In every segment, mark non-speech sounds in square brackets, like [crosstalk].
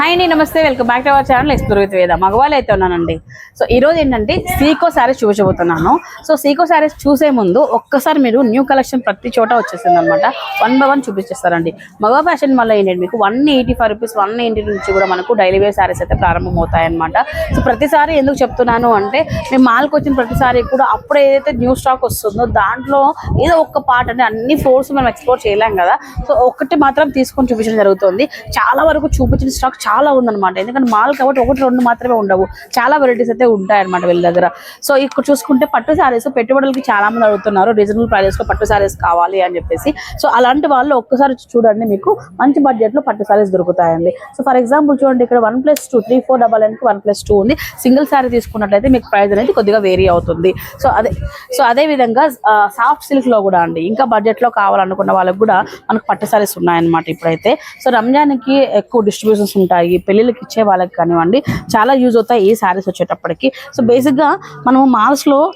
Hi అండి నమస్తే. Welcome back to our channel explore with Veda మగవాళ్ళు అయితే ఉన్నానండి. సో ఈ రోజు ఏంటంటే సీకో శారీస్ చూపించబోతున్నాను సో సీకో శారీస్ చూసే ముందు ఒక్కసారి మీరు న్యూ కలెక్షన్ ప్రతి చోట వచ్చేసింది అనమాట వన్ బై వన్ చూపించేస్తారండి. మగవా ఫ్యాషన్ వల్ల ఏంటంటే మీకు one eighty five rupees one eighty నుంచి కూడా మనకు డైలీ వేర్ శారీస్ అయితే ప్రారంభం అవుతాయన్నమాట సో ప్రతిసారి ఎందుకు చెప్తున్నాను అంటే మేము మాల్కి వచ్చిన ప్రతిసారి కూడా అప్పుడు ఏదైతే న్యూ స్టాక్ వస్తుందో దాంట్లో ఏదో ఒక్క పార్ట్ అంటే అన్ని ఫోర్స్ మనం ఎక్స్ప్లోర్ చేయలేం కదా. సో ఒకటి మాత్రం తీసుకొని చూపించడం జరుగుతుంది. చాలా వరకు చూపించిన స్టాక్ చాలా ఉందన్నమాట. ఎందుకంటే మాల్ కాబట్టి ఒకటి రెండు మాత్రమే ఉండవు. చాలా వెరైటీస్ అయితే ఉంటాయి అనమాట వీళ్ళ దగ్గర. సో ఇక్కడ చూసుకుంటే పట్టు శారీస్ పెట్టుబడులకి చాలా మంది అడుగుతున్నారు. రీజనబుల్ ప్రైజెస్లో పట్టు శారీస్ కావాలి అని చెప్పేసి. సో అలాంటి వాళ్ళు ఒక్కసారి చూడండి మీకు. మంచి బడ్జెట్లో పట్టు శారీస్ దొరుకుతాయండి. సో ఫర్ ఎగ్జాంపుల్ చూడండి ఇక్కడ one plus two three four డబల్కి one plus two ఉంది. సింగిల్ శారీ తీసుకున్నట్లయితే మీకు ప్రైస్ అనేది కొద్దిగా వేరీ అవుతుంది. సో అదే సో అదే విధంగా సాఫ్ట్ సిల్క్లో కూడా అండి. ఇంకా బడ్జెట్లో కావాలనుకున్న వాళ్ళకి కూడా మనకు పట్టు శారీస్ ఉన్నాయన్నమాట ఇప్పుడైతే. సో రంజాన్కి ఎక్కువ డిస్ట్రిబ్యూషన్స్ ఉంటాయి. ఈ పెళ్ళిళ్ళకి ఇచ్చే వాళ్ళకి కానివ్వండి చాలా యూజ్ అవుతాయి ఈ శారీస్ వచ్చేటప్పటికి. సో బేసిక్గా మనం లో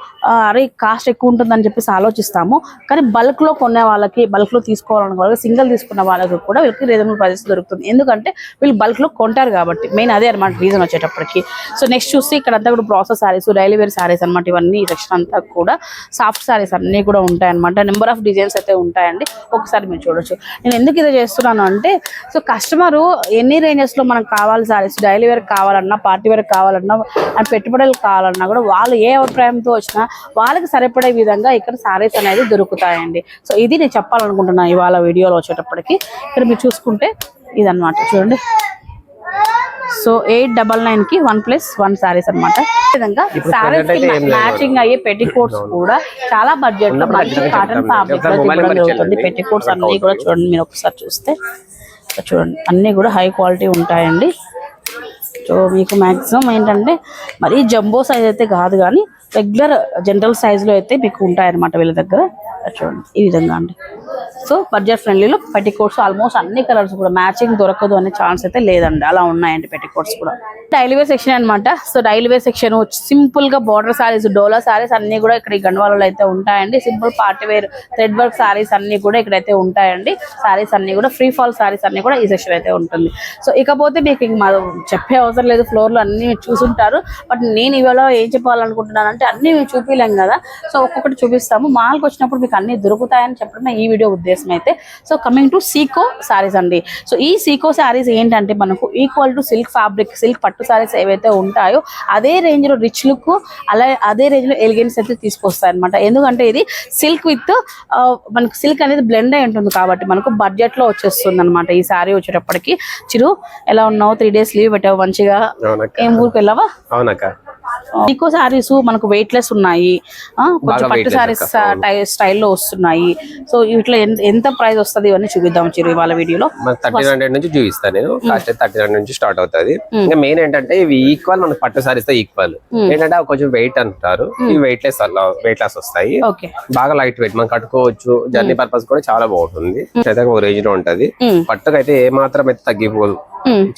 అరే కాస్ట్ ఎక్కువ ఉంటుందని చెప్పేసి ఆలోచిస్తాము. కానీ బల్క్లో కొనే వాళ్ళకి బల్క్లో తీసుకోవాలనుకున్న వాళ్ళకి సింగిల్ తీసుకున్న వాళ్ళకి కూడా వీళ్ళకి రీజనబుల్ ప్రైజెస్ దొరుకుతుంది. ఎందుకంటే వీళ్ళు బల్క్లో కొంటారు కాబట్టి మెయిన్ అదే అనమాట రీజన్ వచ్చేటప్పటికి. సో నెక్స్ట్ చూస్తే ఇక్కడ అంతా కూడా process saris daily wear saris అనమాట ఇవన్నీ ఈ సెక్షన్ అంతా కూడా సాఫ్ట్ శారీస్ అన్నీ కూడా ఉంటాయి అనమాట నెంబర్ ఆఫ్ డిజైన్స్ అయితే ఉంటాయండి. ఒకసారి మీరు చూడొచ్చు. నేను ఎందుకు ఇది చేస్తున్నాను అంటే సో కస్టమర్ ఎన్ని రేంజెస్లో మనకు కావాలి శారీస్ డైలీ వేర్ కావాలన్నా పార్టీ వేర్ కావాలన్నా అండ్ పెట్టుబడులు కావాలన్నా కూడా వాళ్ళు ఏ అభిప్రాయంతో వచ్చినా వాళ్ళకి సరిపడే విధంగా ఇక్కడ శారీస్ అనేది దొరుకుతాయండి. సో ఇది నేను చెప్పాలనుకుంటున్నాను ఇవాళ వీడియోలో వచ్చేటప్పటికి. ఇక్కడ మీరు చూసుకుంటే ఇదన్నమాట. చూడండి. సో ఎయిట్ డబల్ నైన్కి వన్ ప్లస్ వన్ సారీస్ అనమాట విధంగా సారీస్కి మ్యాచింగ్ అయ్యే పెట్టి కోట్స్ కూడా చాలా బడ్జెట్లో మంచి కాటన్ ఫ్యాబ్రిక్లో జరుగుతుంది పెట్టి కోట్స్ అన్ని కూడా చూడండి మీరు ఒకసారి చూస్తే. చూడండి. అన్ని కూడా హై క్వాలిటీ ఉంటాయండి. సో మీకు మాక్సిమం ఏంటంటే మరీ జంబో సైజ్ అయితే కాదు కానీ రెగ్యులర్ జనరల్ సైజులో అయితే మీకు ఉంటాయన్నమాట వీళ్ళ దగ్గర. చూడండి ఈ విధంగా అండి. సో బడ్జెట్ ఫ్రెండ్లీలో పెట్టికోట్స్ ఆల్మోస్ట్ అన్ని కలర్స్ కూడా మ్యాచింగ్ దొరకదు అనే ఛాన్స్ అయితే లేదండి. అలా ఉన్నాయండి పెట్టికోట్స్ కూడా. రైల్వే సెక్షన్ అనమాట సో రైల్వే సెక్షన్ సింపుల్గా బార్డర్ సారీస్ డోలా సారీస్ అన్ని కూడా ఇక్కడ గండవాలలో అయితే ఉంటాయండి. Simple party wear thread work saris అన్ని కూడా ఇక్కడైతే ఉంటాయండి. సారీస్ అన్ని కూడా ఫ్రీ ఫాల్ సారీస్ అన్ని కూడా ఈ సెక్షన్ అయితే ఉంటుంది. సో ఇకపోతే మీకు మాకు చెప్పే అవసరం లేదు. ఫ్లోర్లో అన్ని చూసుంటారు. బట్ నేను ఇవాళ ఏం చెప్పాలనుకుంటున్నాను అంటే అన్ని చూపించలేం కదా. సో ఒక్కొక్కటి చూపిస్తాము. మాల్కి వచ్చినప్పుడు మీకు అన్ని దొరుకుతాయని చెప్పడమే ఈ వీడియో ఉద్దేశం అయితే. So coming to sico sarees అండి. సో ఈ సీకో సారీస్ ఏంటంటే మనకు equal to silk fabric silk పట్టు సారీస్ ఏవైతే ఉంటాయో అదే రేంజ్లో రిచ్ లుక్ అలా అదే రేంజ్లో ఎలిగెన్స్ అయితే తీసుకొస్తాయి అనమాట ఎందుకంటే ఇది సిల్క్ విత్ మనకు సిల్క్ అనేది బ్లెండ్ అయి ఉంటుంది కాబట్టి మనకు బడ్జెట్లో వచ్చేస్తుంది అనమాట ఈ సారీ వచ్చేటప్పటికి. చిరు ఎలా ఉన్నావు? త్రీ డేస్ లీవ్ పెట్టావు మంచిగా? ఏం ఊరికి వెళ్ళావా? అవునక్క. ఈకో సారీస్ మనకు వెయిట్ లెస్ ఉన్నాయి. కొంచెం పట్టు సారీస్ స్టైల్లో వస్తున్నాయి. సో ఇట్లా ఎంత ప్రైస్ వస్తుంది ఇవన్నీ చూపిద్దాం చిరు ఇవాళ వీడియోలో. థర్టీన్ హండ్రెడ్ నుంచి చూపిస్తాను నేను. కాస్ట్ థర్టీన్ హండ్రెడ్ నుంచి స్టార్ట్ అవుతుంది. ఇంకా మెయిన్ ఏంటంటే ఇవి ఈక్వల్ మనకి పట్టు సారీస్తో ఈక్వల్ ఏంటంటే అవి కొంచెం వెయిట్ అంటారు. ఇవి వెయిట్ లెస్ వెయిట్ లాస్ వస్తాయి. ఓకే బాగా లైట్ వెయిట్ మనం కట్టుకోవచ్చు. జర్నీ పర్పస్ కూడా చాలా బాగుంటుంది. అయితే ఒక రేంజ్లో ఉంటది. పట్టుకైతే ఏ మాత్రం అయితే తగ్గిపోదు.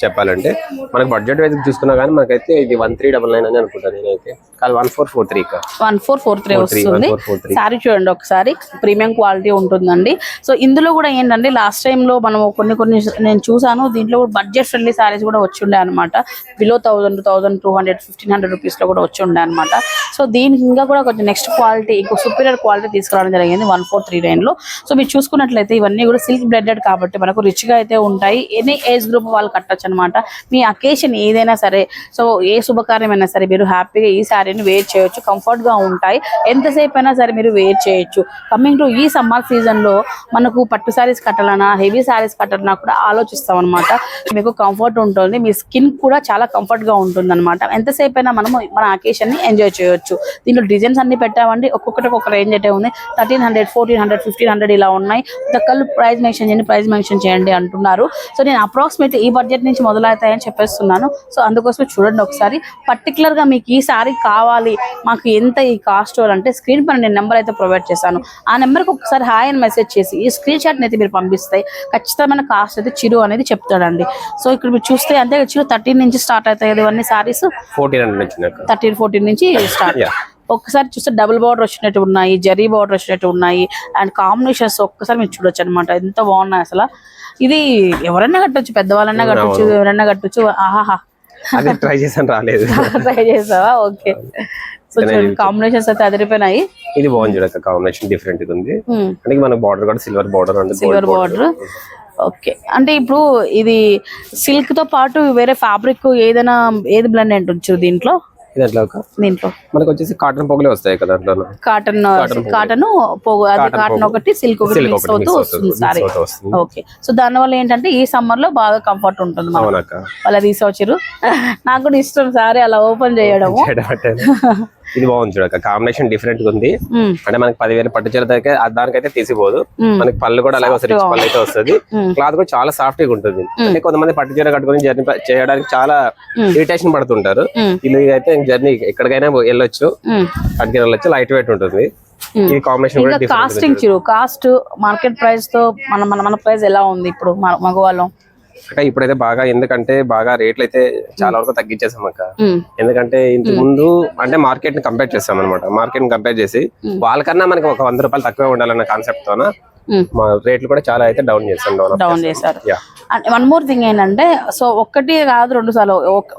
చెప్పాలంటే. మనకి బడ్జెట్ వైజ్ చూసుకున్నా కానీ మనకైతే ఇది వన్ త్రీ డబల్ నైన్ అని అనుకుంటాను నేనైతే. కాదు one four four three one four four three వస్తుంది. సారీ చూడండి ఒకసారి. ప్రీమియం క్వాలిటీ ఉంటుందండి. సో ఇందులో కూడా ఏంటంటే లాస్ట్ టైం లో మనం కొన్ని కొన్ని నేను చూసాను. దీంట్లో కూడా బడ్జెట్ ఫ్రెండ్లీ సారీస్ కూడా వచ్చి ఉండే అనమాట below thousand thousand two hundred fifteen hundred రూపీస్లో కూడా వచ్చి ఉండే అనమాట సో దీనికి ఇంకా కూడా కొంచెం నెక్స్ట్ క్వాలిటీ ఇంకో సూపీరియర్ క్వాలిటీ తీసుకురావడం జరిగింది వన్ ఫోర్ త్రీ నైన్లో. సో మీరు చూసుకున్నట్లయితే ఇవన్నీ కూడా సిల్క్ బ్లెడెడ్ కాబట్టి మనకు రిచ్గా అయితే ఉంటాయి. ఎనీ ఏజ్ గ్రూప్ వాళ్ళు కట్టొచ్చు అనమాట మీ అకేషన్ ఏదైనా సరే సో ఏ శుభకార్యమైనా సరే మీరు హ్యాపీగా ఈ శారీని వేర్ చేయొచ్చు కంఫర్ట్గా ఉంటాయి. ఎంతసేపు అయినా సరే మీరు వేర్ చేయొచ్చు. కమింగ్ టు ఈ సమ్మర్ సీజన్లో మనకు పట్టు శారీస్ కట్టాలన్నా హెవీ శారీస్ కట్టాలన్నా కూడా ఆలోచిస్తాం అనమాట మీకు కంఫర్ట్ ఉంటుంది మీ స్కిన్ కూడా చాలా కంఫర్ట్గా ఉంటుంది అనమాట ఎంతసేపు అయినా మనము మన అకేషన్ని ఎంజాయ్ చేయొచ్చు. దీంట్లో డిజైన్స్ అన్ని పెట్టామండి. ఒక్కొక్కటి ఒక్కొక్క రేంజ్ అయితే ఉంది. Thirteen hundred fourteen hundred fifteen hundred ఇలా ఉన్నాయి. ఒక్కళ్ళు ప్రైస్ మెన్షన్ చేయండి ప్రైస్ మెన్షన్ చేయండి అంటున్నారు. సో నేను అప్రాక్సిమేట్లీ ఈ బడ్జెట్ నుంచి మొదలవుతాయని చెప్పేస్తున్నాను. సో అందుకోసమే చూడండి ఒకసారి. పర్టికులర్గా మీకు ఈ సారీ కావాలి మాకు ఎంత ఈ కాస్ట్ అంటే స్క్రీన్ పైన నేను నెంబర్ అయితే ప్రొవైడ్ చేశాను. ఆ నెంబర్కి ఒకసారి హాయ్ అని మెసేజ్ చేసి ఈ స్క్రీన్ షాట్ అయితే మీరు పంపిస్తే ఖచ్చితమైన కాస్ట్ అయితే చిరు అనేది చెప్తాడండి. సో ఇక్కడ మీరు చూస్తే అంతే చిరు థర్టీన్ నుంచి స్టార్ట్ అవుతాయి ఇవన్నీ సారీస్ థర్టీన్ ఫోర్టీన్ నుంచి స్టార్ట్. ఒక్కసారి చూస్తే డబుల్ బార్డర్ వచ్చినట్టు ఉన్నాయి జరీ బార్డర్ వచ్చినట్టు ఉన్నాయి అండ్ కాంబినేషన్స్ ఒక్కసారి మీరు చూడొచ్చు అనమాట ఎంత బాగున్నాయి అసలు. ఇది ఎవరన్నా కట్టొచ్చు పెద్దవాళ్ళన్నా కట్టొచ్చు ఎవరన్నా కట్టొచ్చు. ఆహాహా. అది ట్రై చేసాను రాలేదు. [laughs] ట్రై చేసావా? ఓకే. కాంబినేషన్స్ అయితే అదిరిపోయినాయి. ఇది బాగుంది చూడక కాంబినేషన్ డిఫరెంట్గా ఉంది. ఉమ్. అంటే మనకి బార్డర్ కూడా సిల్వర్ బార్డర్ ఉంది సిల్వర్ బార్డర్ ఓకే అంటే ఇప్పుడు ఇది సిల్క్తో పాటు వేరే ఫ్యాబ్రిక్ ఏదైనా ఏది బ్లెండ్ అంటుంచు దీంట్లో? ఇది అట్లా ఒక? దీంట్లో. మనకి వచ్చేసి కాటన్ పొగలే వస్తాయి కదా దాంట్లో కాటన్ కాటన్ పోగు అది కాటన్ ఒకటి సిల్క్ ఒకటి మిక్స్ అవుతూ వస్తుంది అవుతుంది సారీ ఓకే సో దాని వల్ల ఏంటంటే ఈ సమ్మర్లో బాగా కంఫర్ట్ ఉంటుంది వాళ్ళ తీసుకొచ్చారు నాకు కూడా ఇష్టం సారీ అలా ఓపెన్ చేయడం [laughs] ఇది బాగుంది చూడక కాంబినేషన్ డిఫరెంట్గా ఉంది. అంటే మనకి పదివేల పట్టు చీర దగ్గర దానికైతే తీసిపోదు. మనకి పళ్ళు కూడా అలాగే వస్తుంది పళ్ళు అయితే వస్తుంది. క్లాత్ కూడా చాలా సాఫ్ట్గా ఉంటుంది అంటే కొంతమంది పట్టు చీర కట్టుకొని జర్నీ చేయడానికి చాలా ఇరిటేషన్ పడుతుంటారు. ఇది అయితే జర్నీ ఎక్కడికైనా వెళ్ళొచ్చు. అక్కడికి వెళ్ళొచ్చు లైట్ వెయిట్ ఉంటుంది. ఇది కాంబినేషన్ కూడా కాస్టింగ్ చిరు కాస్ట్ మార్కెట్ ప్రైస్తో మన మన మన ప్రైస్ ఎలా ఉంది ఇప్పుడు? మగవాళ్ళం. అక్క ఇప్పుడైతే బాగా ఎందుకంటే బాగా రేట్లు అయితే చాలా వరకు తగ్గించేసాం అక్క. ఎందుకంటే ఇంత ముందు అంటే మార్కెట్ని కంపేర్ చేస్తాం అనమాట మార్కెట్ని కంపేర్ చేసి వాళ్ళకన్నా మనకి ఒక వంద రూపాయలు తక్కువే ఉండాలన్న కాన్సెప్ట్ తోన. మా రేట్లు కూడా చాలా అయితే డౌన్ చేస్తాం డౌన్ చేశారు. వన్ మోర్ థింగ్ ఏంటంటే సో ఒక్కటి కాదు రెండు సార్లు. ఒక్-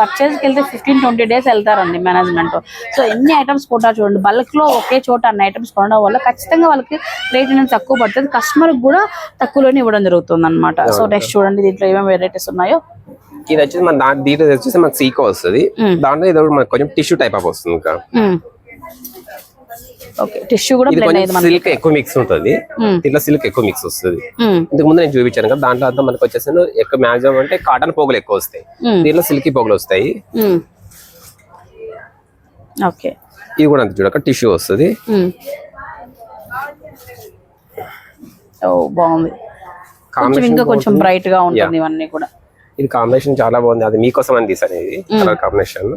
పర్చేస్కి వెళ్తే ఫిఫ్టీన్ ట్వంటీ డేస్ వెళ్తారండి మేనేజ్మెంట్ సో ఎన్ని ఐటమ్స్ కొంటారు చూడండి బల్క్లో ఒకే చోట అన్ని ఐటమ్స్ కొనడం వల్ల ఖచ్చితంగా వాళ్ళకి రేట్ అనేది తక్కువ పడుతుంది. కస్టమర్ కూడా తక్కువలోనే ఇవ్వడం జరుగుతుంది అనమాట సో నెక్స్ట్ చూడండి దీంట్లో ఏమేమి వెరైటీస్ ఉన్నాయో. ఇది వచ్చేసి మన దాంట్లో వచ్చేసి మనకి సీకో వస్తుంది. దాంట్లో ఇది మనకి కొంచెం టిష్యూ టైప్ ఆఫ్ వస్తుంది ఇంకా. ఓకే టిష్యూ కూడా సిల్క్ ఎక్కువ మిక్స్ ఉంటుంది. దీంట్లో సిల్క్ ఎక్కువ మిక్స్ వస్తుంది. మ్మ్. ఇంతకు ముందు నేను చూపించాను కదా దాంట్లో అంతా మనకి వచ్చేసి ఎక్కువ మ్యాక్సిమం అంటే కాటన్ పోగులు ఎక్కువ వస్తాయి. మ్మ్. దీంట్లో సిల్కీ పోగులు వస్తాయి. ఓకే ఇది కూడా అంత చూడక టిష్యూ వస్తుంది. ఓ బాగుంది. కొంచెం ఇంకా కొంచెం బ్రైట్గా ఉంటుంది ఇవన్నీ కూడా. ఇది కాంబినేషన్ చాలా బాగుంది. అది మీకోసం అని తీసాను ఇది కలర్ కాంబినేషన్.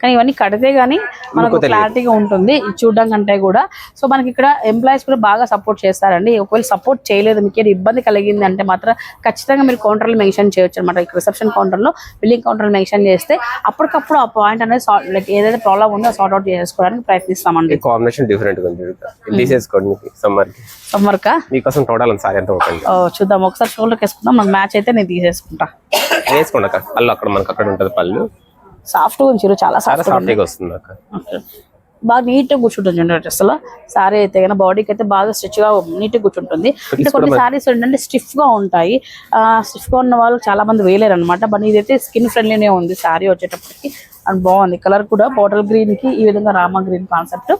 కానీ ఇవన్నీ కడితే గానీ మనకు క్లారిటీగా ఉంటుంది. చూడడం కంటే కూడా. సో మనకి ఇక్కడ ఎంప్లాయీస్ కూడా బాగా సపోర్ట్ చేస్తారండి. ఒకవేళ సపోర్ట్ చేయలేదు మీకు ఏదో ఇబ్బంది కలిగింది అంటే మాత్రం ఖచ్చితంగా మీరు కౌంటర్లో మెన్షన్ చేయొచ్చు అనమాట ఇక్కడ రిసెప్షన్ కౌంటర్లో బిల్లింగ్ కౌంటర్లో మెన్షన్ చేస్తే అప్పటికప్పుడు ఆ పాయింట్ అనేది సాల్వ్ లైక్ ఏదైతే ప్రాబ్లం ఉందో సార్ట్ అవుట్ చేసుకోవడానికి ప్రయత్నిస్తామండి. కాంబినేషన్ డిఫరెంట్ తీసేసుకోండి సమ్మర్కి. మీకోసం సారీ చూద్దాం. ఒకసారి షోల్డర్కి వేసుకుందాం మనకు మ్యాచ్ అయితే నేను తీసేసుకుంటా. వేసుకోండి అక్కడ మనకు అక్కడ ఉంటుంది పళ్ళు. సాఫ్ట్గా ఉంచారు చాలా చాలా సాఫ్ట్ సాఫ్ట్గా వస్తుంది. బాగా నీట్గా కూర్చుంటుంది చూడండి డ్రెస్లో. సారీ అయితే కనుక బాడీకి అయితే బాగా స్టిచ్గా నీట్గా కూర్చుంటుంది. అంటే కొన్ని సారీస్ ఏంటంటే స్టిఫ్గా ఉంటాయి. ఆ స్టిఫ్గా ఉన్న వాళ్ళు చాలా మంది వేయలేరు అనమాట బట్ ఇదైతే స్కిన్ ఫ్రెండ్లీనే ఉంది. సారీ వచ్చేటప్పటికి అండ్ బాగుంది. కలర్ కూడా బాటిల్ గ్రీన్కి ఈ విధంగా రామా గ్రీన్ కాన్సెప్ట్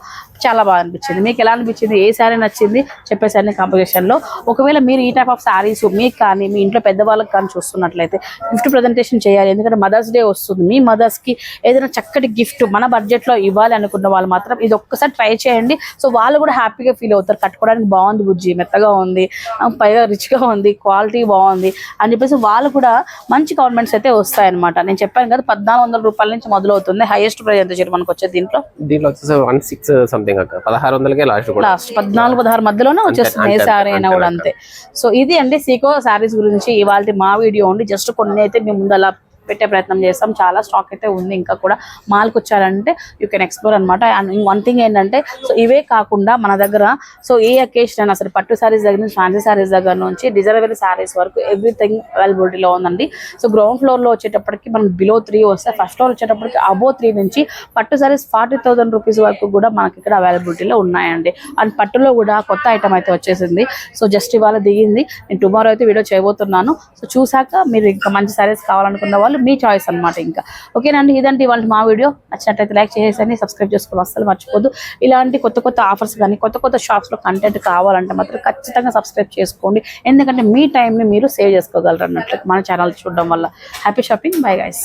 చాలా బాగా అనిపించింది. మీకు ఎలా అనిపించింది? ఏ శారీ నచ్చింది? చెప్పేసారి కాంపిటీషన్లో. ఒకవేళ మీరు ఈ టైప్ ఆఫ్ శారీస్ మీకు కానీ మీ ఇంట్లో పెద్దవాళ్ళకి కానీ చూస్తున్నట్లయితే గిఫ్ట్ ప్రజెంటేషన్ చేయాలి. ఎందుకంటే మదర్స్ డే వస్తుంది. మీ మదర్స్కి ఏదైనా చక్కటి గిఫ్ట్ మన బడ్జెట్లో ఇవ్వాలి అనుకున్న వాళ్ళు మాత్రం ఇది ఒక్కసారి ట్రై చేయండి. సో వాళ్ళు కూడా హ్యాపీగా ఫీల్ అవుతారు. కట్టుకోవడానికి బాగుంది బుజ్జి మెత్తగా ఉంది. పైగా రిచ్గా ఉంది. క్వాలిటీ బాగుంది. అని చెప్పేసి వాళ్ళు కూడా మంచి గవర్నమెంట్స్ అయితే వస్తాయన్నమాట. నేను చెప్పాను కదా పద్నాలుగు వందల రూపాయల నుంచి మొదలవుతుంది. హైయెస్ట్ ప్రైస్ ఎంత చెప్పి మనకు వచ్చేది దీంట్లో? దీంట్లో వచ్చేసి వన్ సిక్స్ సంథింగ్ అక్క. పదహారు వందలకే లాస్ట్ కూడా. లాస్ట్ పద్నాలుగు పదహారు మధ్యలోనే వచ్చేస్తుంది ఏ సారీ అయినా కూడా అంతే. సో ఇది అండి సీకో శారీస్ గురించి. ఇవాళ మా వీడియో ఉండి జస్ట్ కొన్ని అయితే మేము ముందు అలా పెట్టే ప్రయత్నం చేస్తాం. చాలా స్టాక్ అయితే ఉంది ఇంకా కూడా. మాల్కి వచ్చారంటే యూ కెన్ ఎక్స్ప్లోర్ అనమాట అండ్ వన్ థింగ్ ఏంటంటే సో ఇవే కాకుండా మన దగ్గర సో ఏ అకేషన్ అయినా సరే పట్టు శారీస్ దగ్గర నుంచి ఫ్యాన్సీ శారీస్ దగ్గర నుంచి డిజైనబుల్ శారీస్ వరకు ఎవ్రీథింగ్ అవైలబిలిటీలో ఉందండి. సో గ్రౌండ్ ఫ్లోర్లో వచ్చేటప్పటికి మనం బిలో త్రీ వస్తే ఫస్ట్ ఫ్లోర్ వచ్చేటప్పటికి అబో త్రీ నుంచి పట్టు శారీస్ ఫార్టీ థౌసండ్ రూపీస్ వరకు కూడా మనకి ఇక్కడ అవైలబిలిటీలో ఉన్నాయండి. అండ్ పట్టులో కూడా కొత్త ఐటమ్ అయితే వచ్చేసింది. సో జస్ట్ ఇవాళ దిగింది. నేను టుమారో అయితే వీడియో చేయబోతున్నాను. సో చూసాక మీరు ఇంకా మంచి శారీస్ కావాలనుకున్న వాళ్ళు మీ చాయిస్ అన్నమాట ఇంకా. ఓకేనండి ఇదంటే ఇవాళ మా వీడియో నచ్చినట్లయితే లైక్ చేసేసండి సబ్స్క్రైబ్ చేసుకోవడం అస్సలు మర్చిపోద్దు ఇలాంటి కొత్త కొత్త ఆఫర్స్ కానీ కొత్త కొత్త షాప్స్లో కంటెంట్ కావాలంటే మాత్రం ఖచ్చితంగా సబ్స్క్రైబ్ చేసుకోండి. ఎందుకంటే మీ టైంని మీరు సేవ్ చేసుకోగలరు అన్నట్లు మన ఛానల్ చూడడం వల్ల. Happy shopping bye guys